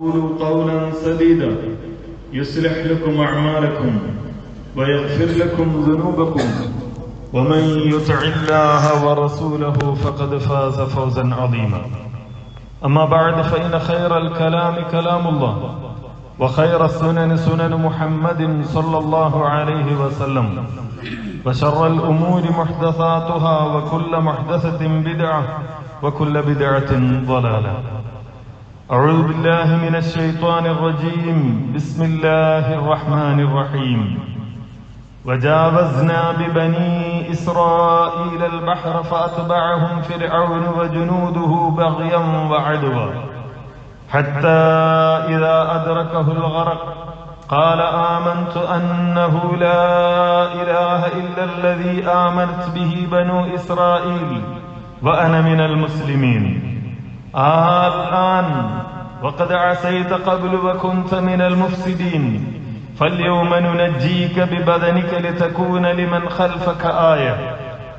قولوا قولا سديدا. يصلح لكم أعمالكم ويغفر لكم ذنوبكم. ومن يطع الله ورسوله فقد فاز فوزا عظيما. أما بعد فإن خير الكلام كلام الله وخير السنن سنن محمد صلى الله عليه وسلم وشر الأمور محدثاتها وكل محدثة بدعة وكل بدعة ضلالة. أعوذ بالله من الشيطان الرجيم. بسم الله الرحمن الرحيم. وجاوزنا ببني إسرائيل البحر فأتبعهم فرعون وجنوده بغيا وعدوا. حتى إذا أدركه الغرق قال آمنت أنه لا إله إلا الذي آمنت به بنو إسرائيل وأنا من المسلمين. الآن وقد عسيت قبل وكنت من المفسدين فاليوم ننجيك ببدنك لتكون لمن خلفك آية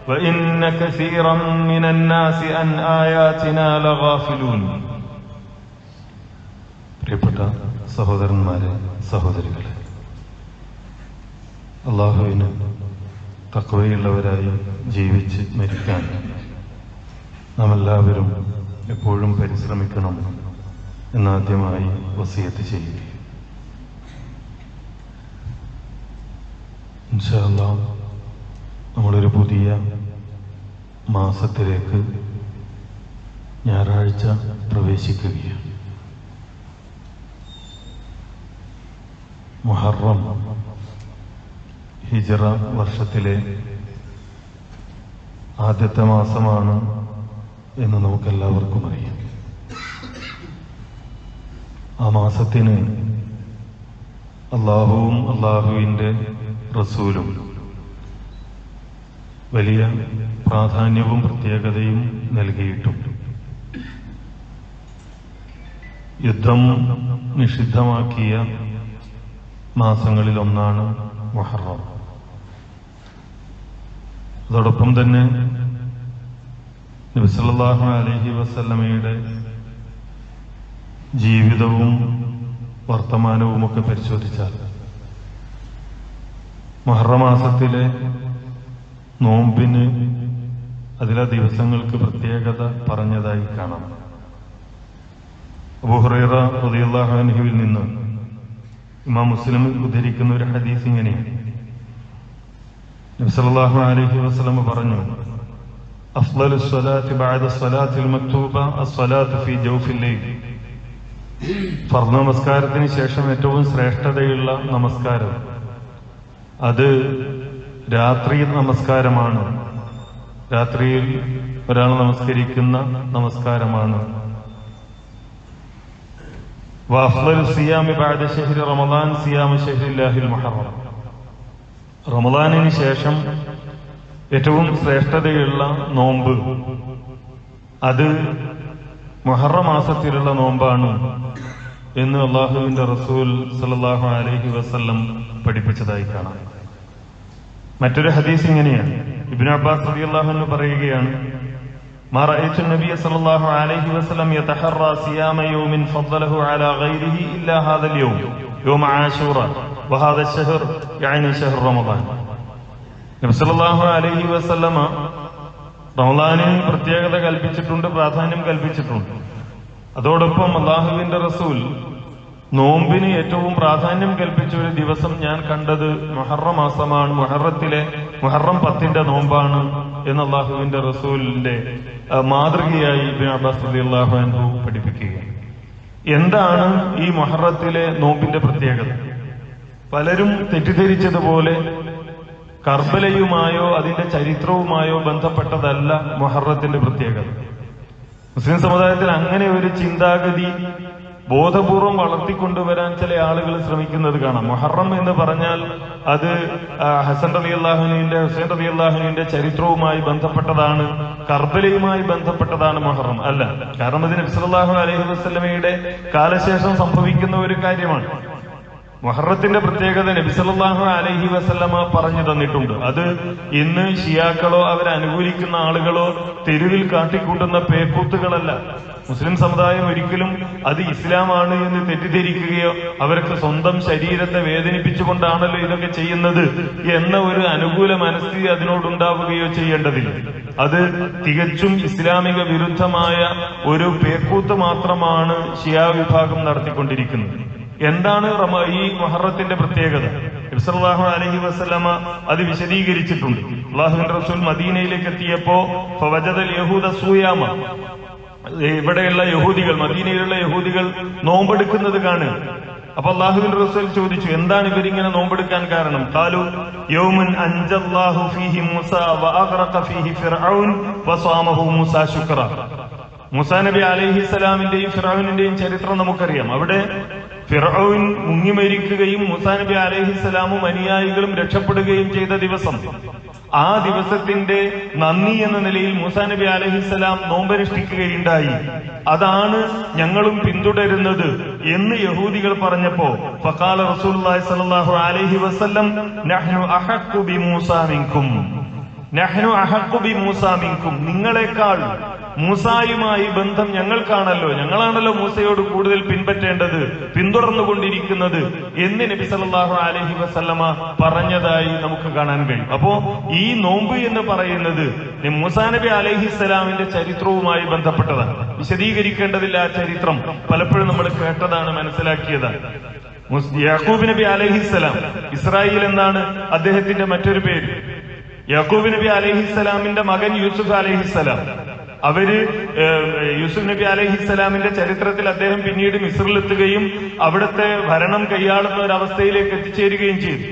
وإن كثيرا من الناس عن آياتنا لغافلون പ്രിയപ്പെട്ട സഹോദരന്മാരെ സഹോദരികളെ അള്ളാഹുവിന് തക്കവയുള്ളവരായി ജീവിച്ച് മരിക്കാൻ നാം എല്ലാവരും എപ്പോഴും പരിശ്രമിക്കണം എന്നാദ്യമായി വസിയത്ത് ചെയ്യുക നമ്മളൊരു പുതിയ മാസത്തിലേക്ക് ഞായറാഴ്ച പ്രവേശിക്കുകയാണ്. മുഹറം ഹിജറ വർഷത്തിലെ ആദ്യത്തെ മാസമാണ് എന്ന് നമുക്കെല്ലാവർക്കും അറിയാം. ആ മാസത്തിന് അള്ളാഹുവും അള്ളാഹുവിന്റെ റസൂലും വലിയ പ്രാധാന്യവും പ്രത്യേകതയും നൽകിയിട്ടുണ്ട് യുദ്ധം നിഷിദ്ധമാക്കിയ മാസങ്ങളിലൊന്നാണ് മുഹറം. അതോടൊപ്പം തന്നെ നബിസല്ലാഹു അലഹി വസല്ലമയുടെ ജീവിതവും വർത്തമാനവും ഒക്കെ പരിശോധിച്ചാൽ മഹറമാസത്തിലെ നോമ്പിന് അതിലെ ദിവസങ്ങൾക്ക് പ്രത്യേകത പറഞ്ഞതായി കാണാം. അബുഹറൈറ റളിയല്ലാഹുവിൽ നിന്ന് ഇമാം മുസ്ലിം ഉദ്ധരിക്കുന്ന ഒരു ഹദീസ് ഇങ്ങനെയാണ് നബി സല്ലല്ലാഹു അലൈഹി വസല്ലം പറഞ്ഞു أفضل الصلاة بعد الصلاة المكتوبة الصلاة في جوف الليل ഫർദ് നമസ്കാരത്തിന് ശേഷം ഏറ്റവും ശ്രേഷ്ഠതയുള്ള നമസ്കാരം അത് രാത്രി നമസ്കാരമാണ് രാത്രിയിൽ ഒരാൾ നമസ്കരിക്കുന്ന നമസ്കാരമാണ് വഅഫ്ളലു സിയാമി ബഅദ ശഹ്രി റമളാൻ സിയാമു ശഹ്രില്ലാഹിൽ മുഹറം റമളാനിന് ശേഷം ഏറ്റവും ശ്രേഷ്ഠതയുള്ള നോമ്പ് അത് മൊഹറ മാസത്തിലുള്ള നോമ്പാണ് എന്ന് അള്ളാഹുവിന്റെ റസൂൽ സല്ലല്ലാഹു അലൈഹി വസല്ലം പഠിപ്പിച്ചതായി കാണാം മറ്റൊരു ഹദീസ് ഇങ്ങനെയാണ് ഇബ്നു അബ്ബാസ് റളിയല്ലാഹു അൻഹു പറയുകയാണ് ما رأيت النبي صلى الله عليه وسلم يتحرى صيام يوم فضله على غيره إلا هذا اليوم يوم عاشوراء وهذا الشهر يعني شهر رمضان നബ്സല്ലാഹു അലഹി വസല്ലമ റമദാനിന് പ്രത്യേകത കൽപ്പിച്ചിട്ടുണ്ട് പ്രാധാന്യം കൽപ്പിച്ചിട്ടുണ്ട്. അതോടൊപ്പം അള്ളാഹുവിന്റെ റസൂൽ നോമ്പിന് ഏറ്റവും പ്രാധാന്യം കൽപ്പിച്ച ഒരു ദിവസം ഞാൻ കണ്ടത് മൊഹറ മാസമാണ് മൊഹറത്തിലെ മൊഹറം പത്തിന്റെ നോമ്പാണ് എന്ന് അള്ളാഹുവിന്റെ റസൂലിന്റെ മാതൃകയായി അള്ളാഹു അൻഹു പഠിപ്പിക്കുകയാണ്. എന്താണ് ഈ മൊഹറത്തിലെ നോമ്പിന്റെ പ്രത്യേകത? പലരും തെറ്റിദ്ധരിച്ചതുപോലെ കർബലയുമായോ അതിന്റെ ചരിത്രവുമായോ ബന്ധപ്പെട്ടതല്ല മൊഹറത്തിന്റെ പ്രത്യേകത. മുസ്ലിം സമുദായത്തിൽ അങ്ങനെ ഒരു ചിന്താഗതി ബോധപൂർവം വളർത്തിക്കൊണ്ടുവരാൻ ചില ആളുകൾ ശ്രമിക്കുന്നത് കാണാം. മൊഹറം എന്ന് പറഞ്ഞാൽ അത് ഹസൻ അലി അള്ളാഹുവിന്റെ ഹുസൈൻ അലി അള്ളാഹുവിന്റെ ചരിത്രവുമായി ബന്ധപ്പെട്ടതാണ് കർബലയുമായി ബന്ധപ്പെട്ടതാണ് മൊഹറം. അല്ല കാരണം ഇത് നബ്സലാഹു അലഹി വസ്ലമയുടെ കാലശേഷം സംഭവിക്കുന്ന ഒരു കാര്യമാണ്. മുഹറത്തിന്റെ പ്രത്യേകത നബിസല്ലാഹു അലഹി വസല്ലമ പറഞ്ഞു തന്നിട്ടുണ്ട്. അത് ഇന്ന് ഷിയാക്കളോ അവരെ അനുകൂലിക്കുന്ന ആളുകളോ തെരുവിൽ കാട്ടിക്കൂട്ടുന്ന പേക്കൂത്തുകളല്ല മുസ്ലിം സമുദായം ഒരിക്കലും അത് ഇസ്ലാമാണ് എന്ന് തെറ്റിദ്ധരിക്കുകയോ അവർക്ക് സ്വന്തം ശരീരത്തെ വേദനിപ്പിച്ചുകൊണ്ടാണല്ലോ ഇതൊക്കെ ചെയ്യുന്നത് എന്ന ഒരു അനുകൂല മനസ്ഥിതി അതിനോടുണ്ടാവുകയോ ചെയ്യേണ്ടതില്ല. അത് തികച്ചും ഇസ്ലാമിക വിരുദ്ധമായ ഒരു പേക്കൂത്ത് മാത്രമാണ് ഷിയാ വിഭാഗം നടത്തിക്കൊണ്ടിരിക്കുന്നത്. എന്താണ് ഈ മഹറത്തിന്റെ പ്രത്യേകത? ഇബ്സലാഹു അലഹി വസ്ലമ അത് വിശദീകരിച്ചിട്ടുണ്ട്. അള്ളാഹു റസൂൽ മദീനയിലേക്ക് എത്തിയപ്പോ യഹൂദ സൂയാമ. ഇവിടെയുള്ള യഹൂദികൾ മദീനയിലുള്ള യഹൂദികൾ നോമ്പെടുക്കുന്നത് കാണുക. അപ്പൊ അള്ളാഹുവിന്റെ റസൂൽ ചോദിച്ചു എന്താണ് ഇവരിങ്ങനെ നോമ്പെടുക്കാൻ കാരണം? കാലു യൗമുൻ അൻജല്ലാഹു ഫീഹി മൂസ ഫീഹി വസാമഹു മൂസാ നബി അലൈഹിസ്സലാമിന്റെയും ഫിറൌനിന്റെയും ചരിത്രം നമുക്കറിയാം. അവിടെ ഫിറൌൻ മുങ്ങിമരിക്കുകയും മൂസാ നബി അലൈഹിസ്സലാമും അനുയായികളും രക്ഷപ്പെടുകയും ചെയ്ത ദിവസം ആ ദിവസത്തിന്റെ നന്ദി എന്ന നിലയിൽ മൂസാ നബി അലഹിസ്സലാം നോമ്പനുഷ്ഠിക്കുകയുണ്ടായി. അതാണ് ഞങ്ങളും പിന്തുടരുന്നത് എന്ന് യഹൂദികൾ പറഞ്ഞപ്പോ ഫക്കാല അലൈഹി വസല്ലം നഹ്നു അഹഖു ബി മൂസാ മിൻകും. നഹ്നു അഹക്കുബി ബി മൂസാ മിൻകും. നിങ്ങളെക്കാൾ മൂസായുമായി ബന്ധം ഞങ്ങൾക്കാണല്ലോ. ഞങ്ങളാണല്ലോ മൂസയോട് കൂടുതൽ പിൻപറ്റേണ്ടത് പിന്തുടർന്നുകൊണ്ടിരിക്കുന്നത് എന്ന് നബി സല്ലാഹു അലഹി വസല്ലമ പറഞ്ഞതായി നമുക്ക് കാണാൻ കഴിയും. അപ്പോ ഈ നോമ്പ് എന്ന് പറയുന്നത് മൂസാ നബി അലൈഹിസ്സലാമിന്റെ ചരിത്രവുമായി ബന്ധപ്പെട്ടതാണ്. വിശദീകരിക്കേണ്ടതില്ല ആ ചരിത്രം. പലപ്പോഴും നമ്മൾ കേട്ടതാണ് മനസ്സിലാക്കിയതാണ്. യാക്കൂബ് നബി അലൈഹിസ്സലാം ഇസ്രായേൽ എന്നാണ് അദ്ദേഹത്തിന്റെ മറ്റൊരു പേര്. യാക്കൂബ് നബി അലൈഹിസ്സലാമിന്റെ മകൻ യൂസുഫ് അലഹിസ്സലാം അവർ യൂസുഫ് നബി അലൈഹിസ്സലാമിന്റെ ചരിത്രത്തിൽ അദ്ദേഹം പിന്നീട് മിസ്രിലെത്തുകയും അവിടുത്തെ ഭരണം കൈയാളുന്ന ഒരു അവസ്ഥയിലേക്ക് എത്തിച്ചേരുകയും ചെയ്തു.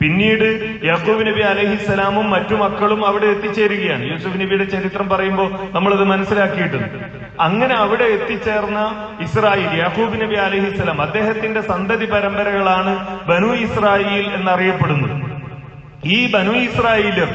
പിന്നീട് യാക്കൂബ് നബി അലഹിസ്സലാമും മറ്റു മക്കളും അവിടെ എത്തിച്ചേരുകയാണ്. യൂസുഫ് നബിയുടെ ചരിത്രം പറയുമ്പോൾ നമ്മളത് മനസ്സിലാക്കിയിട്ടുണ്ട്. അങ്ങനെ അവിടെ എത്തിച്ചേർന്ന ഇസ്രായേൽ യാക്കൂബ് നബി അലഹിസ്സലാം അദ്ദേഹത്തിന്റെ സന്തതി പരമ്പരകളാണ് ബനു ഇസ്രായേൽ എന്നറിയപ്പെടുന്നത്. ഈ ബനു ഇസ്രായേലും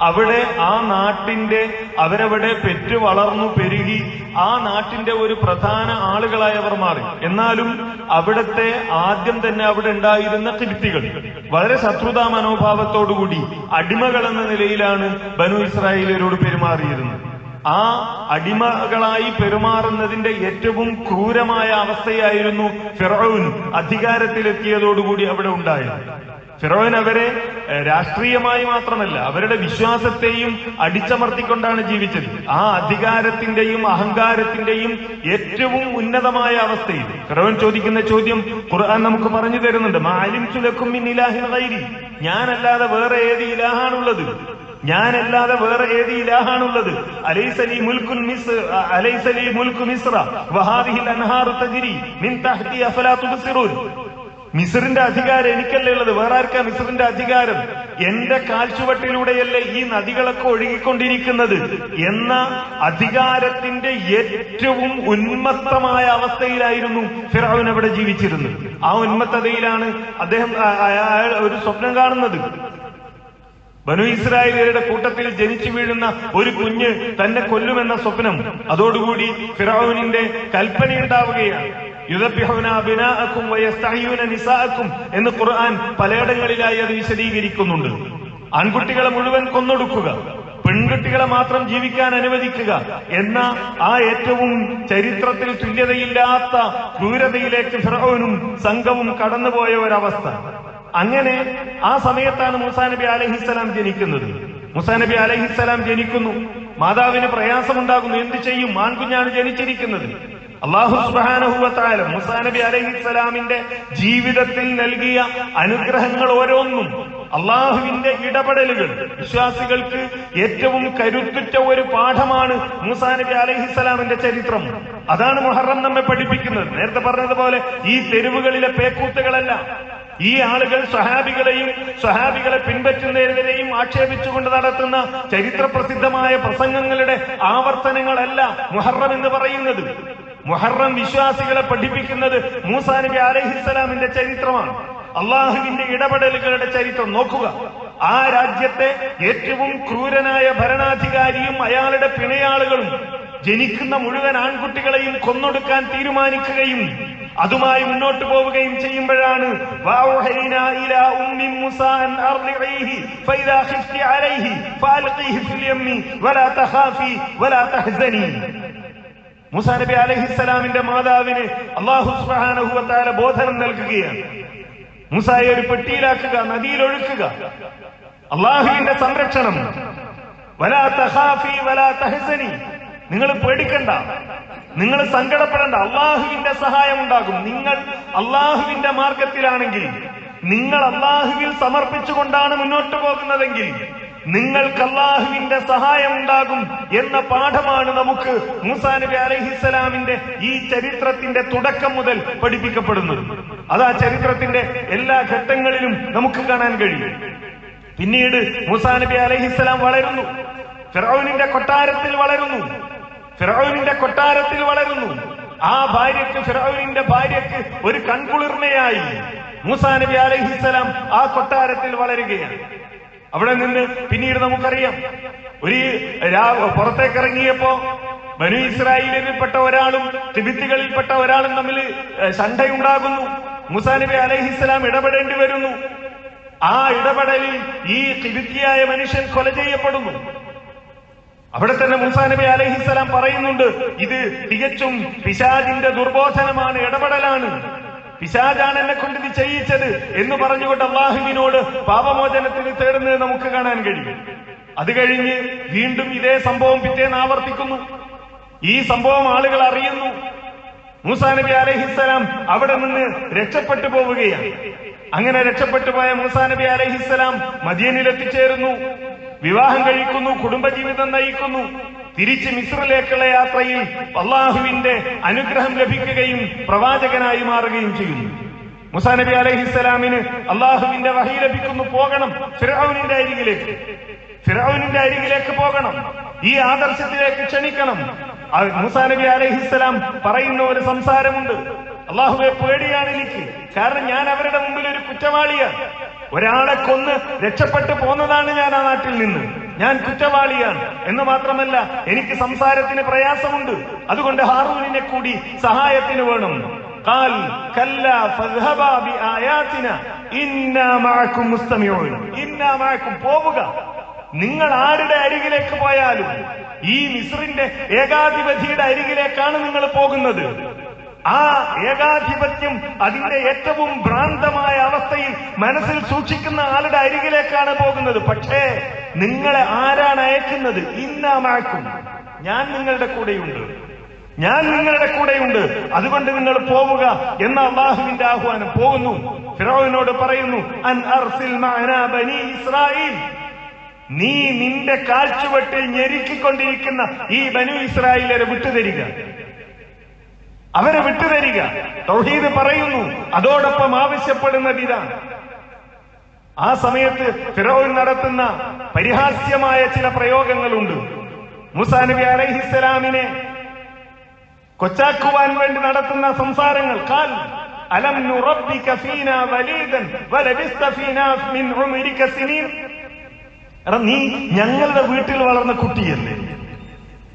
അവിടെ ആ നാട്ടിന്റെ അവരവിടെ പെറ്റു വളർന്നു പെരുകി ആ നാട്ടിന്റെ ഒരു പ്രധാന ആളുകളായി അവർ മാറി. എന്നാലും അവിടത്തെ ആദ്യം തന്നെ അവിടെ ഉണ്ടായിരുന്ന കിരുത്തികൾ വളരെ ശത്രുതാ മനോഭാവത്തോടുകൂടി അടിമകൾ എന്ന നിലയിലാണ് ബനു ഇസ്രായേലരോട് പെരുമാറിയിരുന്നത്. ആ അടിമകളായി പെരുമാറുന്നതിന്റെ ഏറ്റവും ക്രൂരമായ അവസ്ഥയായിരുന്നു ഫിറൌൻ അധികാരത്തിലെത്തിയതോടുകൂടി അവിടെ ഉണ്ടായത്. ഫിറോൻ അവരെ രാഷ്ട്രീയമായി മാത്രമല്ല അവരുടെ വിശ്വാസത്തെയും അടിച്ചമർത്തിക്കൊണ്ടാണ് ജീവിച്ചത്. ആ അധികാരത്തിന്റെയും അഹങ്കാരത്തിന്റെയും ഏറ്റവും ഉന്നതമായ അവസ്ഥയിൽ. ഫിറോൻ ചോദിക്കുന്ന ചോദ്യം ഖുർആൻ നമുക്ക് പറഞ്ഞു തരുന്നുണ്ട്. മാലിം ചുലക്കും ഞാനല്ലാതെ വേറെ ഏത് ഇലാഹാണുള്ളത്? ഞാനല്ലാതെ വേറെ ഏത് ഇലാഹാണുള്ളത്? അലൈസലി മുൽക്കുൻ മിസ് അലൈസലി മുൽക്കു മിസ്ര വഹാദിഹിൽ അൻഹാർ തജ്രി മിൻ തഹ്തി അഫലാ തുബ്സിറൂൻ. മിസറിന്റെ അധികാരം എനിക്കല്ലേ ഉള്ളത്? വേറെ ആർക്കാ മിസറിന്റെ അധികാരം? എന്റെ കാൽച്ചുവട്ടിലൂടെയല്ലേ ഈ നദികളൊക്കെ ഒഴുകിക്കൊണ്ടിരിക്കുന്നത്? എന്ന അധികാരത്തിന്റെ ഏറ്റവും ഉന്മത്തമായ അവസ്ഥയിലായിരുന്നു ഫിറാവിൻ അവിടെ ജീവിച്ചിരുന്നത്. ആ ഉന്മത്തതയിലാണ് അദ്ദേഹം ഒരു സ്വപ്നം കാണുന്നത്. ബനു ഇസ്രായേലിയരുടെ കൂട്ടത്തിൽ ജനിച്ചു വീഴുന്ന ഒരു കുഞ്ഞ് തന്നെ കൊല്ലുമെന്ന സ്വപ്നം. അതോടുകൂടി ഫിറാവുനിന്റെ കൽപ്പനയുണ്ടാവുകയാണ്. ഉണ്ടാവുകയാണ് എന്ന് ഖുർആൻ പലയിടങ്ങളിലായി അത് വിശദീകരിക്കുന്നുണ്ട്. ആൺകുട്ടികളെ മുഴുവൻ കൊന്നൊടുക്കുക പെൺകുട്ടികളെ മാത്രം ജീവിക്കാൻ അനുവദിക്കുക എന്ന ആ ഏറ്റവും ചരിത്രത്തിൽ തുല്യതയില്ലാത്ത ക്രൂരതയിലേക്ക് ഫിറൌനും സംഘവും കടന്നുപോയ ഒരവസ്ഥ. അങ്ങനെ ആ സമയത്താണ് മൂസാ നബി അലഹിസ്സലാം ജനിക്കുന്നത്. മൂസാ നബി അലഹിസ്സലാം ജനിക്കുന്നു. മാതാവിന് പ്രയാസമുണ്ടാകുന്നു. എന്ത് ചെയ്യും? ആൺകുഞ്ഞാണ് ജനിച്ചിരിക്കുന്നത്. അള്ളാഹു സുബാനഹുവത്തായാലും നബി അലഹിസ്സലാമിന്റെ ജീവിതത്തിൽ നൽകിയ അനുഗ്രഹങ്ങൾ ഓരോന്നും അള്ളാഹുവിന്റെ ഇടപെടലുകൾ. വിശ്വാസികൾക്ക് ഏറ്റവും കരുത്തുറ്റ ഒരു പാഠമാണ് മൂസാ നബി അലഹിസ്സലാമിന്റെ ചരിത്രം. അതാണ് മുഹറം നമ്മെ പഠിപ്പിക്കുന്നത്. നേരത്തെ പറഞ്ഞതുപോലെ ഈ തെരുവുകളിലെ പേക്കൂത്തുകളല്ല. ഈ ആളുകൾ സ്വഹാബികളെയും സ്വഹാബികളെ പിൻപറ്റുന്നതിനെതിരെയും ആക്ഷേപിച്ചുകൊണ്ട് നടത്തുന്ന ചരിത്ര പ്രസിദ്ധമായ പ്രസംഗങ്ങളുടെ ആവർത്തനങ്ങളല്ല മുഹറം എന്ന് പറയുന്നത്. മുഹറം വിശ്വാസികളെ പഠിപ്പിക്കുന്നത് മൂസാ നബി അലഹിസ്സലാമിന്റെ ചരിത്രമാണ്. അള്ളാഹുവിന്റെ ഇടപെടലുകളുടെ ചരിത്രം നോക്കുക. ആ രാജ്യത്തെ ഏറ്റവും ക്രൂരനായ ഭരണാധികാരിയും അയാളുടെ പിണയാളുകളും ജനിക്കുന്ന മുഴുവൻ ആൺകുട്ടികളെയും കൊന്നൊടുക്കാൻ തീരുമാനിക്കുകയും അതുമായി മുന്നോട്ട് പോവുകയും ചെയ്യുമ്പോഴാണ് ഫൈദാ മൂസാ നബി അലൈഹിസ്സലാമിന്റെ മാതാവിന് അള്ളാഹു തആല ബോധനം നൽകുകയാണ്. മൂസായെ ഒരു പെട്ടിയിലാക്കുക നദിയിൽ ഒഴുക്കുക. അള്ളാഹുവിന്റെ സംരക്ഷണം. വലാ തഖാഫി വലാ തഹസനി. നിങ്ങൾ പേടിക്കണ്ട. നിങ്ങൾ സങ്കടപ്പെടേണ്ട. അള്ളാഹുവിന്റെ സഹായം ഉണ്ടാകും. നിങ്ങൾ അള്ളാഹുവിന്റെ മാർഗത്തിലാണെങ്കിൽ നിങ്ങൾ അള്ളാഹുവിൽ സമർപ്പിച്ചുകൊണ്ടാണ് മുന്നോട്ട് പോകുന്നതെങ്കിൽ നിങ്ങൾക്ക് അള്ളാഹുവിന്റെ സഹായം ഉണ്ടാകും എന്ന പാഠമാണ് നമുക്ക് മൂസാ നബി അലഹിസ്സലാമിന്റെ ഈ ചരിത്രത്തിന്റെ തുടക്കം മുതൽ പഠിപ്പിക്കപ്പെടുന്നത്. അത് ആ ചരിത്രത്തിന്റെ എല്ലാ ഘട്ടങ്ങളിലും നമുക്ക് കാണാൻ കഴിയും. പിന്നീട് മൂസാ നബി അലഹിസ്സലാം വളരുന്നു. ഫിറൌനിന്റെ കൊട്ടാരത്തിൽ വളരുന്നു. ഫിറൌനിന്റെ കൊട്ടാരത്തിൽ വളരുന്നു. ആ ഭാര്യക്ക് ഫിറൌനിന്റെ ഭാര്യക്ക് ഒരു കൺകുളിർമയായി. മൂസാ നബി അലഹിസ്സലാം ആ കൊട്ടാരത്തിൽ വളരുകയാണ്. അവിടെ നിന്ന് പിന്നീട് നമുക്കറിയാം. ഒരു പുറത്തേക്കിറങ്ങിയപ്പോ ബനു ഇസ്രായേലിൽപ്പെട്ട ഒരാളും തിബിത്തികളിൽപ്പെട്ട ഒരാളും തമ്മിൽ സണ്ടയുണ്ടാകുന്നു. മുസാനബി അലഹിസ്ലാം ഇടപെടേണ്ടി വരുന്നു. ആ ഇടപെടലിൽ ഈ തിബിത്തിയായ മനുഷ്യൻ കൊല ചെയ്യപ്പെടുന്നു. അവിടെ തന്നെ മുസാനബി അലഹിസ്സലാം പറയുന്നുണ്ട് ഇത് തികച്ചും പിശാജിന്റെ ദുർബോധനമാണ് ഇടപെടലാണ്. പിശാജാണ് എന്നെ കൊണ്ട് ഇത് ചെയ്യിച്ചത് എന്ന് പറഞ്ഞുകൊണ്ട് അള്ളാഹുവിനോട് പാപമോചനത്തിന് തേടുന്നത് നമുക്ക് കാണാൻ കഴിയും. അത് കഴിഞ്ഞ് വീണ്ടും ഇതേ സംഭവം പിറ്റേന്ന് ആവർത്തിക്കുന്നു. ഈ സംഭവം ആളുകൾ അറിയുന്നു. മൂസാ നബി അലഹിസ്സലാം അവിടെ നിന്ന് രക്ഷപ്പെട്ടു പോവുകയാണ്. അങ്ങനെ രക്ഷപ്പെട്ടു പോയ മൂസാ നബി അലഹിസ്സലാം മദീനിലെത്തിച്ചേരുന്നു വിവാഹം കഴിക്കുന്നു കുടുംബജീവിതം നയിക്കുന്നു. തിരിച്ച് മിശ്രലേക്കുള്ള യാത്രയിൽ അള്ളാഹുവിന്റെ അനുഗ്രഹം ലഭിക്കുകയും പ്രവാചകനായി മാറുകയും ചെയ്യുന്നു. മുസാ നബി അലഹിസ്സലാമിന് അള്ളാഹുവിന്റെ വഹി ലഭിക്കുന്നു പോകണം. ഫിറൌനിന്റെ അരികിലേക്ക്. ഫിറൌനിന്റെ അരികിലേക്ക് പോകണം. ഈ ആദർശത്തിലേക്ക് ക്ഷണിക്കണം. മൂസാ നബി അലഹിസ്സലാം പറയുന്ന ഒരു സംസാരമുണ്ട്. അള്ളാഹുവെ പേടിയാണ് എനിക്ക്. കാരണം ഞാൻ അവരുടെ മുമ്പിൽ ഒരു കുറ്റവാളിയാണ്. ഒരാളെ കൊന്ന് രക്ഷപ്പെട്ടു പോന്നതാണ് ഞാൻ ആ നാട്ടിൽ നിന്ന്. ഞാൻ കുറ്റവാളിയാണ് എന്ന് മാത്രമല്ല എനിക്ക് സംസാരത്തിന് പ്രയാസമുണ്ട് അതുകൊണ്ട് ഹാറൂനിനെ കൂടി സഹായത്തിന് വേണം قال كلا فاذهبا بآياتنا إنا معكم مستمعون إنا معكم പോവുക നിങ്ങൾ ആരുടെ അരികിലേക്ക് പോയാലും ഈ മിസ്രിന്റെ ഏകാധിപതിയുടെ അരികിലേക്കാണ് നിങ്ങൾ പോകുന്നത് ആ ഏകാധിപത്യം അതിന്റെ ഏറ്റവും ഭ്രാന്തമായ അവസ്ഥയിൽ മനസ്സിൽ സൂക്ഷിക്കുന്ന ആളുടെ അരികിലേക്കാണ് പോകുന്നത്. പക്ഷേ നിങ്ങളെ ആരാണ് അയക്കുന്നത്? ഇന്നാമാക്കും ഞാൻ നിങ്ങളുടെ കൂടെയുണ്ട്. ഞാൻ നിങ്ങളുടെ കൂടെയുണ്ട്. അതുകൊണ്ട് നിങ്ങൾ പോവുക എന്ന അള്ളാഹുവിന്റെ ആഹ്വാനം പോകുന്നു. ഫിറോവിനോട് പറയുന്നു അൻ അർസിൽ ബനി ഇസ്രായേൽ നീ നിന്റെ കാൽച്ചുവട്ടിൽ ഞെരുക്കിക്കൊണ്ടിരിക്കുന്ന ഈ ബനു ഇസ്രായേലരെ വിട്ടുതരിക. അവരെ വിട്ടുതരിക. തൗഹീദ് പറയുന്നു. അതോടൊപ്പം ആവശ്യപ്പെടുന്നത് ഇതാണ് ആ സമയത്ത് ഫിറോൻ നടത്തുന്ന പരിഹാസ്യമായ ചില പ്രയോഗങ്ങളുണ്ട്. മുസാ നബി അലൈഹിസ്സലാമിനെ കൊച്ചാക്കുവാൻ വേണ്ടി നടത്തുന്ന സംസാരങ്ങൾ. കാൽ അലം ഫീന വലീദൻ വലബിസ്ത മിൻ എടാ നീ ഞങ്ങളുടെ വീട്ടിൽ വളർന്ന കുട്ടിയല്ലേ?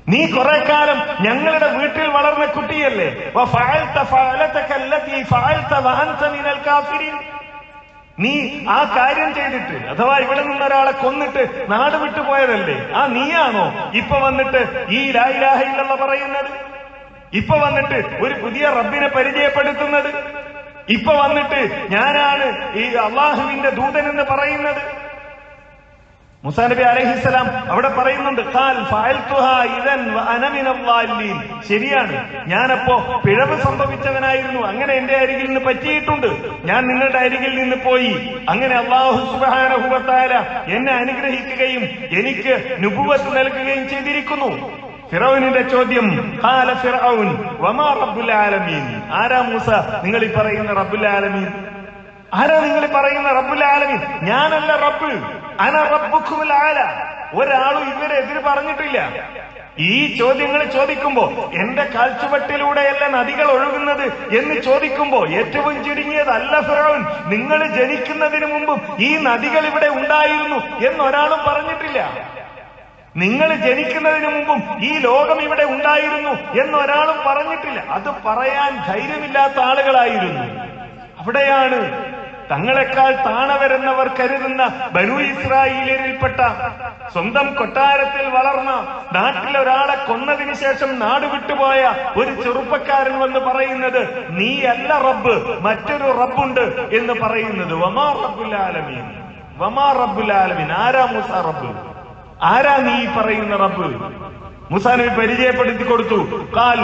നീ കുറെ കാലം ഞങ്ങളുടെ വീട്ടിൽ വളർന്ന കുട്ടിയല്ലേ കാഫിരീൻ. നീ ആ കാര്യം ചെയ്തിട്ട് അഥവാ ഇവിടെ നിന്ന് ഒരാളെ കൊന്നിട്ട് നാട് വിട്ടു പോയതല്ലേ? ആ നീയാണോ ഇപ്പൊ വന്നിട്ട് ഈ ലായിലാഹ ഇല്ലല്ല പറയുന്നത്? ഇപ്പൊ വന്നിട്ട് ഒരു പുതിയ റബ്ബിനെ പരിചയപ്പെടുത്തുന്നത്? ഇപ്പൊ വന്നിട്ട് ഞാനാണ് ഈ അള്ളാഹുവിന്റെ ദൂതൻ എന്ന് പറയുന്നത്? മുസാ നബി അലഹിസ്സലാം അവിടെ പറയുന്നുണ്ട്. ശരിയാണ്. ഞാനപ്പോ പിഴവ് സംഭവിച്ചവനായിരുന്നു. അങ്ങനെ എന്റെ അരികിൽ നിന്ന് പറ്റിയിട്ടുണ്ട്. ഞാൻ നിങ്ങളുടെ അരികിൽ നിന്ന് പോയി. അങ്ങനെ അള്ളാഹു വ എന്നെ അനുഗ്രഹിക്കുകയും എനിക്ക് നുപുവത്ത് നൽകുകയും ചെയ്തിരിക്കുന്നു. ഫിറൌനിന്റെ ചോദ്യം ഖാല ഫിറൌൻ വമാ റബ്ബുൽ ആലമീൻ? ആരാ മൂസ? നിങ്ങൾ ഈ പറയുന്ന റബ്ബുൽ ആലമീൻ? ആരാ നിങ്ങൾ പറയുന്ന റബ്ബുൽ ആലമീൻ? ഞാനല്ല റബ്ബ്. അന റബ്ബുക്കുൽ ആല. ഒരാളും ഇതുവരെ എതിര് പറഞ്ഞിട്ടില്ല. ഈ ചോദ്യങ്ങൾ ചോദിക്കുമ്പോ എന്റെ കാൽച്ചുവട്ടിലൂടെയല്ല നദികൾ ഒഴുകുന്നത് എന്ന് ചോദിക്കുമ്പോ ഏറ്റവും ചുരുങ്ങിയതല്ല ഫിറോൻ. നിങ്ങൾ ജനിക്കുന്നതിന് മുമ്പും ഈ നദികൾ ഇവിടെ ഉണ്ടായിരുന്നു എന്ന് ഒരാളും പറഞ്ഞിട്ടില്ല. നിങ്ങൾ ജനിക്കുന്നതിന് മുമ്പും ഈ ലോകം ഇവിടെ ഉണ്ടായിരുന്നു എന്നൊരാളും പറഞ്ഞിട്ടില്ല. അത് പറയാൻ ധൈര്യമില്ലാത്ത ആളുകളായിരുന്നു. അവിടെയാണ് തങ്ങളെക്കാൾ താണവരെന്നവർ കരുതുന്ന ബനു ഇസ്രായേലിൽപ്പെട്ട സ്വന്തം കൊട്ടാരത്തിൽ വളർന്ന നാട്ടിൽ ഒരാളെ കൊന്നതിന് ശേഷം നാട് വിട്ടുപോയ ഒരു ചെറുപ്പക്കാരൻ വന്ന് പറയുന്നത് നീ അല്ല റബ്ബ് മറ്റൊരു റബ്ബുണ്ട് എന്ന് പറയുന്നത്. വമാ റബ്ബുലാലമീൻ വമാ റബ്ബുൽ ആലമീൻ. ആരാ മൂസ റബ്ബ്? ആരാ നീ പറയുന്ന റബ്ബ്? മുസാനെ പരിചയപ്പെടുത്തി കൊടുത്തു. കാൽ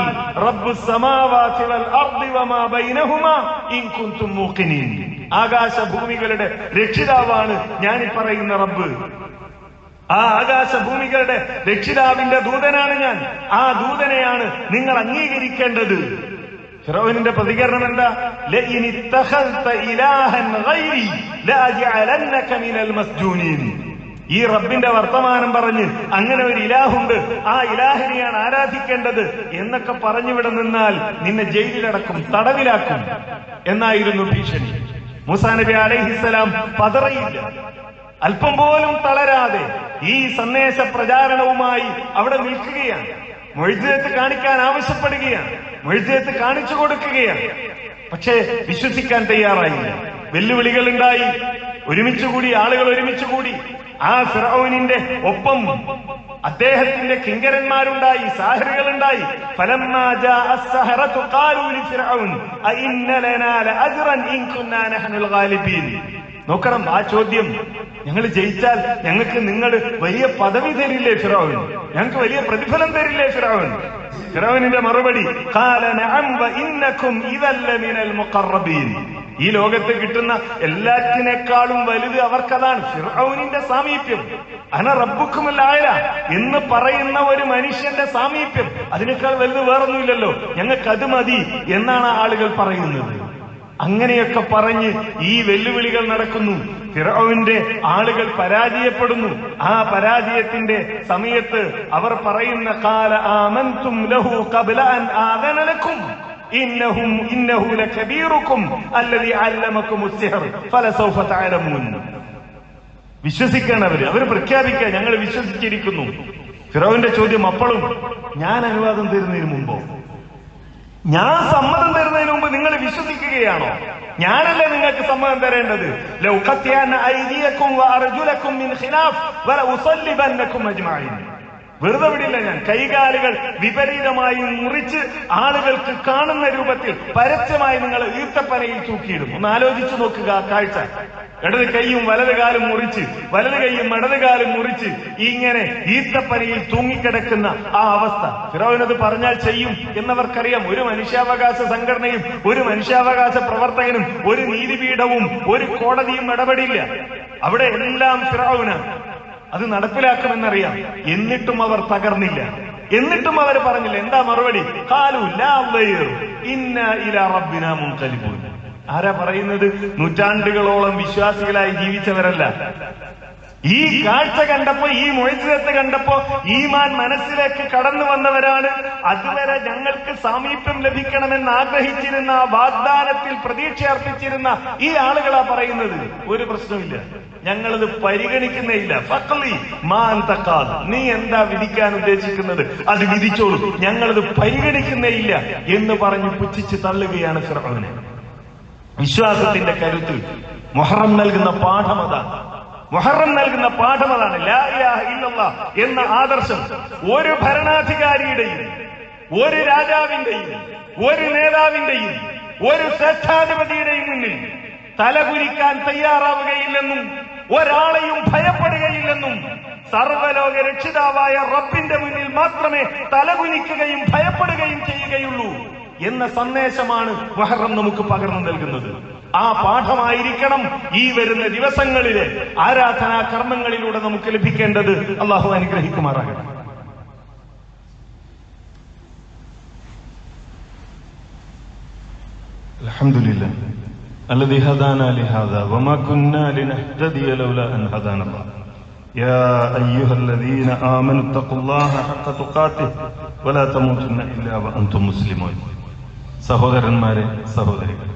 റബ്ബു സമാവാസികൾ അർദിവമാ അർദി വമാ ബൈനഹുമാ ഇൻ കുന്തും മൂഖിനീൻ. ആകാശഭൂമികളുടെ രക്ഷിതാവാണ് ഞാൻ ഈ പറയുന്ന റബ്ബ്. ആ ആകാശഭൂമികളുടെ രക്ഷിതാവിന്റെ ദൂതനാണ് ഞാൻ. ആ ദൂതനെയാണ് നിങ്ങൾ അംഗീകരിക്കേണ്ടത്. ഫിറോവിന്റെ പ്രതികരണം എന്താ? ഈ റബ്ബിന്റെ വർത്തമാനം പറഞ്ഞ് അങ്ങനെ ഒരു ഇലാഹുണ്ട്. ആ ഇലാഹിനെയാണ് ആരാധിക്കേണ്ടത് എന്നൊക്കെ പറഞ്ഞുവിടെ നിന്നാൽ നിന്നെ ജയിലിലടക്കും തടവിലാക്കും. എന്നായിരുന്നു ഭീഷണി. മൂസാ നബി അലൈഹിസ്സലാം പതറയില്ല. അല്പം പോലും തളരാതെ ഈ സന്ദേശ പ്രചാരണവുമായി അവിടെ നിൽക്കുകയാണ്. മൊഴിജത്ത് കാണിക്കാൻ ആവശ്യപ്പെടുകയാണ്. മൊഴിജത്ത് കാണിച്ചു കൊടുക്കുകയാണ്. പക്ഷേ വിശ്വസിക്കാൻ തയ്യാറായില്ല. വെല്ലുവിളികൾ ഉണ്ടായി. ഒരുമിച്ചുകൂടി ആളുകൾ ഒരുമിച്ചുകൂടി ആ ഫിറൌനിന്റെ ഒപ്പം അദ്ദേഹത്തിന്റെ കിങ്കരന്മാരുണ്ടായി സാഹരികളുണ്ടായി. നോക്കണം ആ ചോദ്യം. ഞങ്ങൾ ജയിച്ചാൽ ഞങ്ങൾക്ക് നിങ്ങൾ വലിയ പദവി തരില്ലേ ഫിറോവൻ ഞങ്ങൾക്ക് വലിയ പ്രതിഫലം തരില്ലേ ഫിറോവൻ ഫിറോവിന്റെ മറുപടി "ഖാല നഅം വ ഇന്നക്കും ഇദല്ല മിനൽ മുഖറബീൻ ഈ ലോകത്ത് കിട്ടുന്ന എല്ലാറ്റിനേക്കാളും വലുത് അവർക്കതാണ്. ഫിറൌനിന്റെ സാമീപ്യം. അന റബ്ബുക്കുമല്ലായ എന്ന് പറയുന്ന ഒരു മനുഷ്യന്റെ സാമീപ്യം. അതിനേക്കാൾ വലുത് വേറൊന്നുമില്ലല്ലോ. ഞങ്ങൾക്ക് അത് മതി എന്നാണ് ആളുകൾ പറയുന്നത്. അങ്ങനെയൊക്കെ പറഞ്ഞ് ഈ വെല്ലുവിളികൾ നടക്കുന്നു. ഫിറോവിന്റെ ആളുകൾ പരാജയപ്പെടുന്നു. ആ പരാജയത്തിന്റെ സമയത്ത് അവർ പറയുന്ന കാല ആമൻ തും ലഹു കബലാൻ ലക്കും ഇന്നഹും ഇന്നഹു ലകബീറുക്കും അല്ലദീ അല്ലമക്കും ഫലസൗഫ തഅലമൂൻ. വിശ്വസിക്കണം അവർ അവർ പ്രഖ്യാപിക്കുക ഞങ്ങൾ വിശ്വസിച്ചിരിക്കുന്നു. ഫിറോവിന്റെ ചോദ്യം അപ്പോഴും ഞാൻ അനുവാദം തരുന്നതിന് മുമ്പോ? ഞാൻ സമ്മതം തരുന്നതിന് മുമ്പ് നിങ്ങൾ വിശ്വസിക്കുകയാണോ? ഞാനല്ലേ നിങ്ങൾക്ക് സമ്മതം തരേണ്ടത്? ലൗഖത്യാൻ ഐദിയക്കും വഅർജുലക്കും മിൻ ഖിലാഫ് വലഉസല്ലിബന്നക്കും അജ്മഈൻ. വെറുതെ വിടില്ല ഞാൻ. കൈകാലുകൾ വിപരീതമായി മുറിച്ച് ആളുകൾക്ക് കാണുന്ന രൂപത്തിൽ പരസ്യമായി നിങ്ങൾ ഈർത്തപ്പനയിൽ തൂക്കിയിടും. ഒന്ന് ആലോചിച്ചു നോക്കുക കാഴ്ച. ഇടത് കൈയും വലത് കാലും മുറിച്ച് വലത് കൈയും ഇടത് കാലും മുറിച്ച് ഇങ്ങനെ ഈർത്തപ്പനയിൽ തൂങ്ങിക്കിടക്കുന്ന ആ അവസ്ഥ. ഫിറോവിനത് പറഞ്ഞാൽ ചെയ്യും എന്നവർക്കറിയാം. ഒരു മനുഷ്യാവകാശ സംഘടനയും ഒരു മനുഷ്യാവകാശ പ്രവർത്തകനും ഒരു നീതിപീഠവും ഒരു കോടതിയും ഇടപെടില്ല. അവിടെ എല്ലാം ഫിറോവിനാണ് അത് നടപ്പിലാക്കുമെന്നറിയാം. എന്നിട്ടും അവർ തകർന്നില്ല. എന്നിട്ടും അവർ പറഞ്ഞില്ല എന്താ മറുപടി? ആരാ പറയുന്നത്? നൂറ്റാണ്ടുകളോളം വിശ്വാസികളായി ജീവിച്ചവരല്ല. ഈ കാഴ്ച കണ്ടപ്പോ ഈ മൊഴിച്ചത്ത് കണ്ടപ്പോ ഈമാൻ മനസ്സിലേക്ക് കടന്നു വന്നവരാണ്. അതുവരെ ഞങ്ങൾക്ക് സാമീപ്യം ലഭിക്കണമെന്ന് ആഗ്രഹിച്ചിരുന്ന വാഗ്ദാനത്തിൽ പ്രതീക്ഷ അർപ്പിച്ചിരുന്ന ഈ ആളുകളാ പറയുന്നത്. ഒരു പ്രശ്നമില്ല ഞങ്ങളത് പരിഗണിക്കുന്നേയില്ല. ഫക്കലി മാൻ തക്കാത് നീ എന്താ വിധിക്കാൻ ഉദ്ദേശിക്കുന്നത്? അത് വിധിച്ചോളൂ. ഞങ്ങളത് പരിഗണിക്കുന്നേയില്ല എന്ന് പറഞ്ഞ് പുച്ഛിച്ച് തള്ളുകയാണ് ഫിറോവിനെ വിശ്വാസത്തിന്റെ കരുത്ത് മൊഹറം നൽകുന്ന പാഠം അതാണ് മൊഹറം നൽകുന്ന പാഠം അതാണ്. എന്ന ആദർശം ഒരു ഭരണാധികാരിയുടെയും ഒരു രാജാവിന്റെയും ഒരു നേതാവിന്റെയും ഒരു ശ്രേഷ്ഠാധിപതിയുടെയും മുന്നിൽ തലകുരിക്കാൻ തയ്യാറാവുകയില്ലെന്നും ഒരാളെയും ഭയപ്പെടുകയില്ലെന്നും സർവലോക രക്ഷിതാവായ റബ്ബിന്റെ മുന്നിൽ മാത്രമേ തലകുനിക്കുകയും ഭയപ്പെടുകയും ചെയ്യുകയുള്ളൂ എന്ന സന്ദേശമാണ് മഹറം നമുക്ക് പകർന്നു നൽകുന്നത്. ആ പാഠമായിരിക്കണം ഈ വരുന്ന ദിവസങ്ങളിലെ ആരാധനാ കർമ്മങ്ങളിലൂടെ നമുക്ക് ലഭിക്കേണ്ടത് അള്ളാഹു അനുഗ്രഹിക്കുമാറാകണം അലഹമില്ല الذي هدانا لهذا وما كنا لنهتدي لولا أن هدانا الله يا أيها الذين آمنوا اتقوا الله حق تقاته ولا تموتن إلا وأنتم مسلمون സഹോദരന്മാരെ സഹോദരികൾ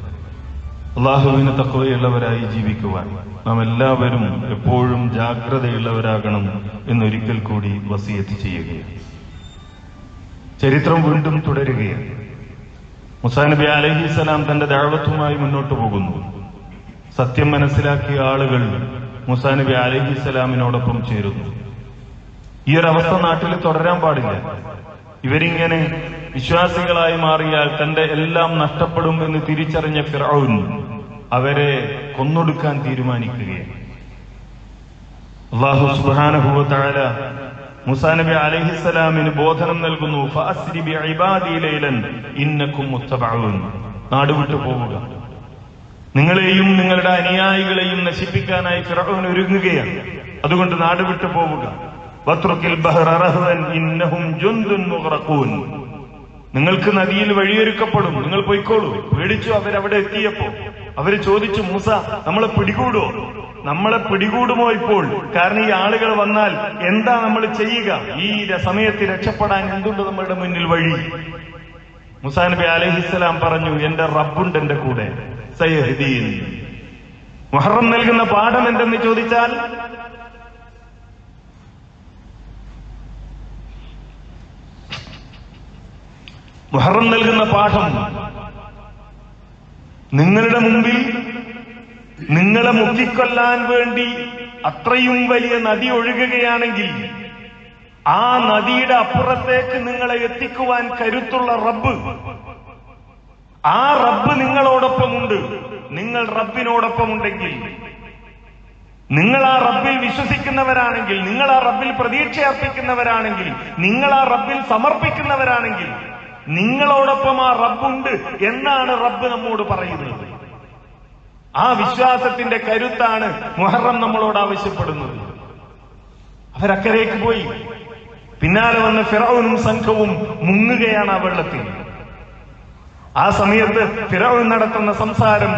അള്ളാഹുവിന് തക്കവയുള്ളവരായി ജീവിക്കുവാൻ നാം എല്ലാവരും എപ്പോഴും ജാഗ്രതയുള്ളവരാകണം എന്നൊരിക്കൽ കൂടി വസിയത്ത് ചെയ്യുകയാണ് ചരിത്രം വീണ്ടും തുടരുകയാണ് മുസാ നബി അലഹിസലാം തന്റെ ദാവത്തുമായി മുന്നോട്ട് പോകുന്നു. സത്യം മനസ്സിലാക്കിയ ആളുകൾ മുസാ നബി അലഹിസലാമിനോടൊപ്പം ചേരുന്നു. ഈ ഒരു അവസ്ഥ നാട്ടിൽ തുടരാൻ പാടില്ല. ഇവരിങ്ങനെ വിശ്വാസികളായി മാറിയാൽ തന്റെ എല്ലാം നഷ്ടപ്പെടും എന്ന് തിരിച്ചറിഞ്ഞ ഫിറൌൻ അവരെ കൊന്നൊടുക്കാൻ തീരുമാനിക്കുകയാണ്. അള്ളാഹു സുബാനഹുവല മുസാ നബി അലഹിസലാമിന് ബോധനം നൽകുന്നു ഇന്നക്കും നാടുവിട്ടു പോവുക. നിങ്ങളെയും നിങ്ങളുടെ അനുയായികളെയും നശിപ്പിക്കാനായി ഫിറോൻ ഒരുങ്ങുകയാണ്. അതുകൊണ്ട് നാടുവിട്ടു പോവുക. നിങ്ങൾക്ക് നദിയിൽ വഴിയൊരുക്കപ്പെടും. നിങ്ങൾ പോയിക്കോളൂ. പേടിച്ചു അവരവിടെ എത്തിയപ്പോ. അവർ ചോദിച്ചു മൂസ നമ്മളെ പിടികൂടോ? നമ്മളെ പിടികൂടുമോ ഇപ്പോൾ? കാരണം ഈ ആളുകൾ വന്നാൽ എന്താ നമ്മൾ ചെയ്യുക? ഈ സമയത്ത് രക്ഷപ്പെടാൻ എന്തുണ്ട് നമ്മളുടെ മുന്നിൽ വഴി? മുസാ നബി അലഹിസ്സലാം പറഞ്ഞു എന്റെ റബ്ബുണ്ട് എന്റെ കൂടെ സയ്യഹദീൻ മുഹറം നൽകുന്ന പാഠം എന്തെന്ന് ചോദിച്ചാൽ? മുഹറം നൽകുന്ന പാഠം നിങ്ങളുടെ മുമ്പിൽ നിങ്ങളെ മുക്കിക്കൊല്ലാൻ വേണ്ടി അത്രയും വലിയ നദി ഒഴുകുകയാണെങ്കിൽ ആ നദിയുടെ അപ്പുറത്തേക്ക് നിങ്ങളെ എത്തിക്കുവാൻ കരുത്തുള്ള റബ്ബ്. ആ റബ്ബ് നിങ്ങളോടൊപ്പമുണ്ട്. നിങ്ങൾ റബ്ബിനോടൊപ്പമുണ്ടെങ്കിൽ. നിങ്ങൾ ആ റബ്ബിൽ വിശ്വസിക്കുന്നവരാണെങ്കിൽ നിങ്ങൾ ആ റബ്ബിൽ പ്രതീക്ഷ അർപ്പിക്കുന്നവരാണെങ്കിൽ നിങ്ങൾ ആ റബ്ബിൽ സമർപ്പിക്കുന്നവരാണെങ്കിൽ നിങ്ങളോടൊപ്പം ആ റബ്ബുണ്ട് എന്നാണ് റബ്ബ് നമ്മോട് പറയുന്നത്. ആ വിശ്വാസത്തിന്റെ കരുത്താണ് മുഹറം നമ്മളോട് ആവശ്യപ്പെടുന്നത്. അവരക്കരേക്ക് പോയി. പിന്നാലെ വന്ന ഫിറൌനും സംഘവും മുങ്ങുകയാണ് ആ വെള്ളത്തിൽ. ആ സമയത്ത് ഫിറൌൻ നടത്തുന്ന സംസാരം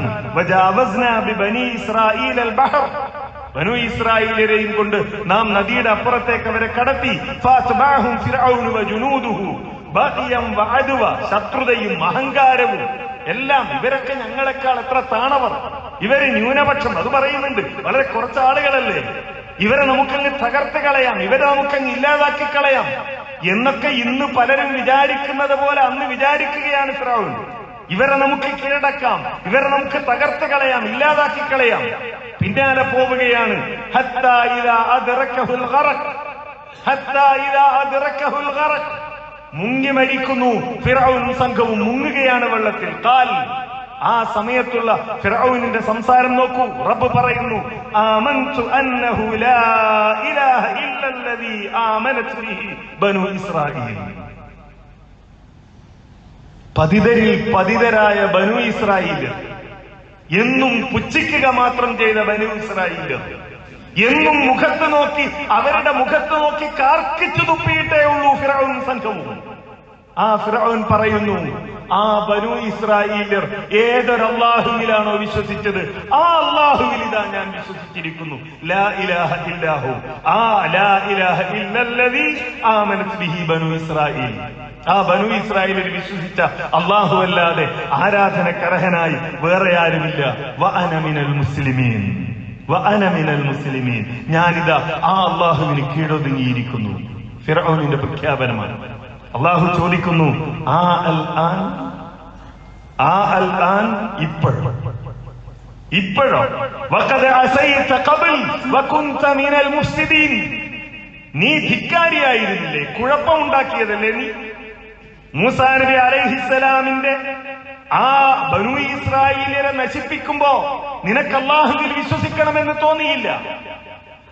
ബനു ഇസ്രായേലരെയും കൊണ്ട് നാം നദിയുടെ അപ്പുറത്തേക്ക് അവരെ കടത്തി. ശത്രുതയും അഹങ്കാരവും. എല്ലാം ഇവരൊക്കെ ഞങ്ങളെക്കാൾ എത്ര താണവർ. ഇവർ ന്യൂനപക്ഷം അത് പറയുന്നുണ്ട്. വളരെ കുറച്ച് ആളുകളല്ലേ? ഇവരെ നമുക്കങ്ങ് തകർത്ത് കളയാം. ഇവരെ നമുക്കങ്ങ് ഇല്ലാതാക്കി കളയാം. എന്നൊക്കെ ഇന്ന് പലരും വിചാരിക്കുന്നത് പോലെ അന്ന് വിചാരിക്കുകയാണ് ഫിറൌൻ ഇവരെ നമുക്ക് കീഴടക്കാം. ഇവരെ നമുക്ക് തകർത്ത് കളയാം. ഇല്ലാതാക്കി കളയാം. പിന്നാലെ പോവുകയാണ്. മുങ്ങി മരിക്കുന്നു. ഫിറൌൻ സംഘവും മുങ്ങുകയാണ് വെള്ളത്തിൽ. കാൽ ആ സമയത്തുള്ള ഫിറൌനിന്റെ സംസാരം നോക്കൂ. റബ്ബ് പറയുന്നു ആമൻതു അന്നഹു ലാ ഇലാഹ ഇല്ലല്ലദീ ആമനത് ബിഹി ബനു ഇസ്രായീൽ പതിതരിൽ പതിതരായ ബനു ഇസ്രായേൽ എന്നും പുച്ഛിക്കുക മാത്രം ചെയ്ത ബനു ഇസ്രായേൽ എന്നും മുഖത്ത് നോക്കി അവരുടെ മുഖത്ത് നോക്കി കാർക്കിച്ചു തുപ്പിയിട്ടേ ഉള്ളൂ ഫിറൌൻ സംഘവും. ആ ഫിറോൻ പറയുന്നു ആ ബനു ഇസ്രായേലർ ഏതൊരല്ലാഹുവിലാണോ വിശ്വസിച്ചത്? ആ അള്ളാഹുവിൽ ഇതാ ഞാൻ വിശ്വസിച്ചിരിക്കുന്നു. ലാ ഇലാഹ ആ ലാ ഇലാഹ ബിഹി ബനു ഇസ്രായേൽ ആ ബനു ഇസ്രായേലിൽ വിശ്വസിച്ച അള്ളാഹു അല്ലാതെ ആരാധനക്കർഹനായി വേറെ ആരുമില്ല. വനമിനൽ മിനൽ മുസ്ലിമീൻ. വനമിനൽ മിനൽ മുസ്ലിമീൻ. ഞാനിതാ ആ അള്ളാഹുവിന് കീഴൊതുങ്ങിയിരിക്കുന്നു. ഫിറോനിന്റെ പ്രഖ്യാപനമാണ്. അള്ളാഹു ചോദിക്കുന്നു ആ അൽ ആൻ? ആ അൽ ആൻ ഇപ്പോഴും. ഇപ്പോഴോ? നീ ധിക്കാരിയായിരുന്നില്ലേ? കുഴപ്പമുണ്ടാക്കിയതല്ലേ നീ? മൂസാ നബി അലൈഹിസ്സലാമിന്റെ ആ ബനു ഇസ്രായേലിനെ നശിപ്പിക്കുമ്പോ നിനക്ക് അള്ളാഹുവിൽ വിശ്വസിക്കണമെന്ന് തോന്നിയില്ല.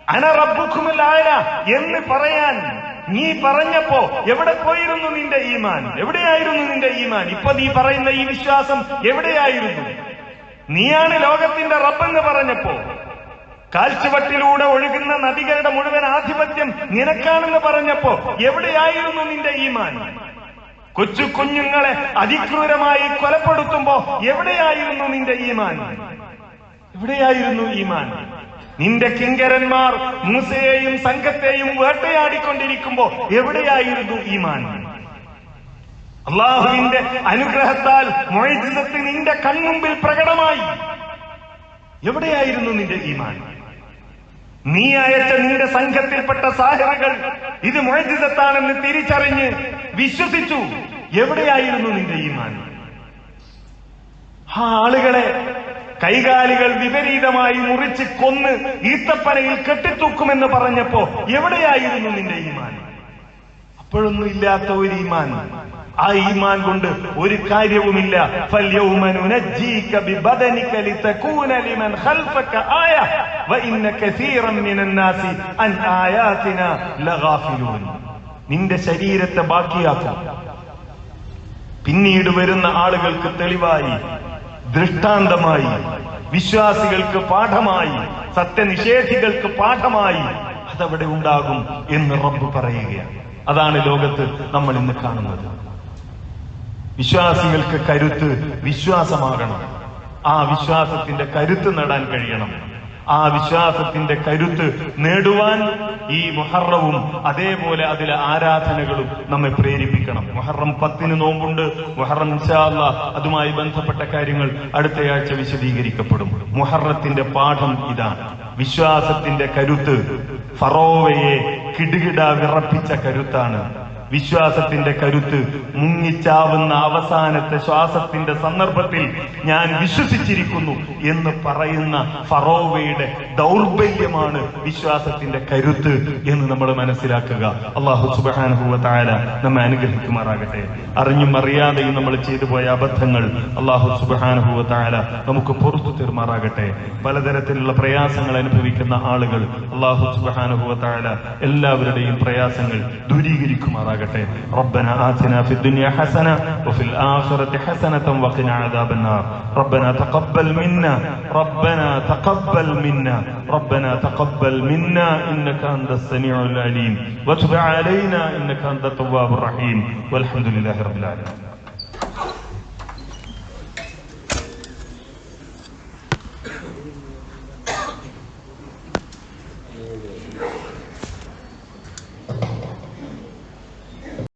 അന റബ്ബുക്കുമൽ ആയ എന്ന് പറയാൻ നീ പറഞ്ഞപ്പോ എവിടെ പോയിരുന്നു നിന്റെ ഈമാൻ? എവിടെയായിരുന്നു നിന്റെ ഈമാൻ? ഇപ്പൊ നീ പറയുന്ന ഈ വിശ്വാസം എവിടെയായിരുന്നു? നീയാണ് ലോകത്തിന്റെ റബ്ബെന്ന് പറഞ്ഞപ്പോ. കാൽച്ചുവട്ടിലൂടെ ഒഴുകുന്ന നദികളുടെ മുഴുവൻ ആധിപത്യം നിനക്കാണെന്ന് പറഞ്ഞപ്പോ എവിടെയായിരുന്നു നിന്റെ ഈമാൻ? കൊച്ചു കുഞ്ഞുങ്ങളെ അതിക്രൂരമായി കൊലപ്പെടുത്തുമ്പോ എവിടെയായിരുന്നു നിന്റെ ഈമാൻ? എവിടെയായിരുന്നു ഈമാൻ? നിന്റെ കിങ്കരന്മാർ മൂസയെയും സംഘത്തെയും വേട്ടയാടിക്കൊണ്ടിരിക്കുമ്പോ എവിടെയായിരുന്നു ഈമാൻ? അള്ളാഹുവിന്റെ അനുഗ്രഹത്താൽ മൊഴിജിതത്തിൽ നിന്റെ കൺമുമ്പിൽ പ്രകടമായി. എവിടെയായിരുന്നു നിന്റെ ഈമാൻ? നീ അയച്ച നിന്റെ സംഘത്തിൽപ്പെട്ട സാഹിറുകൾ ഇത് മൊഴിജിതത്താണെന്ന് തിരിച്ചറിഞ്ഞ് വിശ്വസിച്ചു. എവിടെയായിരുന്നു നിന്റെ ഈമാൻ? ആ ആളുകളെ കൈകാലികൾ വിപരീതമായി മുറിച്ച് കൊന്ന് ഈത്തപ്പനയിൽ കെട്ടിത്തൂക്കുമെന്ന് പറഞ്ഞപ്പോ എവിടെയായിരുന്നു നിന്റെ ഈമാൻ? അപ്പോഴൊന്നും ഇല്ലാത്ത ഒരു ഈമാൻ. ആ ഈമാൻ കൊണ്ട് ഒരു കാര്യവുമില്ല. നിന്റെ ശരീരത്തെ ബാക്കിയാക്കും. പിന്നീട് വരുന്ന ആളുകൾക്ക് തെളിവായി ദൃഷ്ടാന്തമായി വിശ്വാസികൾക്ക് പാഠമായി സത്യനിഷേധികൾക്ക് പാഠമായി അതവിടെ ഉണ്ടാകും എന്ന് റബ്ബ് പറയുകയാണ്. അതാണ് ലോകത്ത് നമ്മൾ ഇന്ന് കാണുന്നത്. വിശ്വാസികൾക്ക് കരുത്ത് വിശ്വാസമാകണം. ആ വിശ്വാസത്തിന്റെ കരുത്ത് നേടാൻ കഴിയണം. ആ വിശ്വാസത്തിന്റെ കരുത്ത് നേടുവാൻ ഈ മുഹറവും അതേപോലെ അതിലെ ആരാധനകളും നമ്മെ പ്രേരിപ്പിക്കണം. മുഹറം പത്തിന് നോമ്പുണ്ട്. മുഹറം ഇൻഷാല്ല അതുമായി ബന്ധപ്പെട്ട കാര്യങ്ങൾ അടുത്തയാഴ്ച വിശദീകരിക്കപ്പെടും. മുഹറത്തിന്റെ പാഠം ഇതാണ്. വിശ്വാസത്തിന്റെ കരുത്ത് ഫറോവയെ കിടുകിട വിറപ്പിച്ച കരുത്താണ്. വിശ്വാസത്തിന്റെ കരുത്ത് മുങ്ങിച്ചാവുന്ന അവസാനത്തെ ശ്വാസത്തിന്റെ സന്ദർഭത്തിൽ ഞാൻ വിശ്വസിച്ചിരിക്കുന്നു എന്ന് പറയുന്ന ഫറോവയുടെ ദൗർബല്യമാണ് വിശ്വാസത്തിന്റെ കരുത്ത് എന്ന് നമ്മൾ മനസ്സിലാക്കുക. അള്ളാഹു സുബാനുഭവത്തായ നമ്മെ അനുഗ്രഹിക്കുമാറാകട്ടെ. അറിഞ്ഞും അറിയാതെയും നമ്മൾ ചെയ്തു പോയ അബദ്ധങ്ങൾ അള്ളാഹു സുബാനുഭവത്തായ നമുക്ക് പുറത്തു തീർമാറാകട്ടെ പലതരത്തിലുള്ള പ്രയാസങ്ങൾ അനുഭവിക്കുന്ന ആളുകൾ അള്ളാഹു സുബാനുഭവത്തായ എല്ലാവരുടെയും പ്രയാസങ്ങൾ ദൂരീകരിക്കുമാറാകട്ടെ. آغتي ربنا آتنا في الدنيا حسنة وفي الآخرة حسنة وقنا عذاب النار. ربنا تقبل منا. ربنا تقبل منا. ربنا تقبل منا. إنك أنت السميع العليم. وتب علينا. إنك أنت التواب الرحيم. والحمد لله رب العالمين.